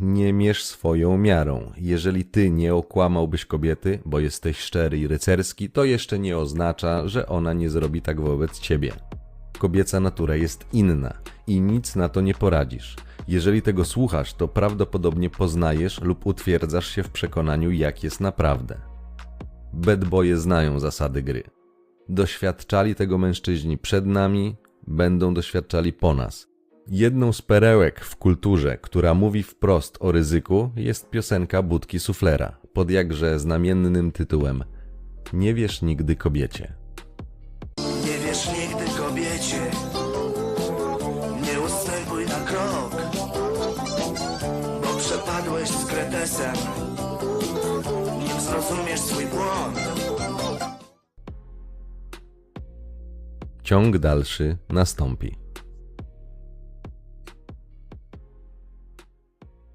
Nie mierz swoją miarą. Jeżeli ty nie okłamałbyś kobiety, bo jesteś szczery i rycerski, to jeszcze nie oznacza, że ona nie zrobi tak wobec ciebie. Kobieca natura jest inna i nic na to nie poradzisz. Jeżeli tego słuchasz, to prawdopodobnie poznajesz lub utwierdzasz się w przekonaniu, jak jest naprawdę. Bad boye znają zasady gry. Doświadczali tego mężczyźni przed nami, będą doświadczali po nas. Jedną z perełek w kulturze, która mówi wprost o ryzyku, jest piosenka Budki Suflera pod jakże znamiennym tytułem Nie wiesz nigdy kobiecie. Nie wiesz nigdy kobiecie Nie ustępuj na krok Bo przepadłeś z kretesem Nim zrozumiesz swój błąd Ciąg dalszy nastąpi.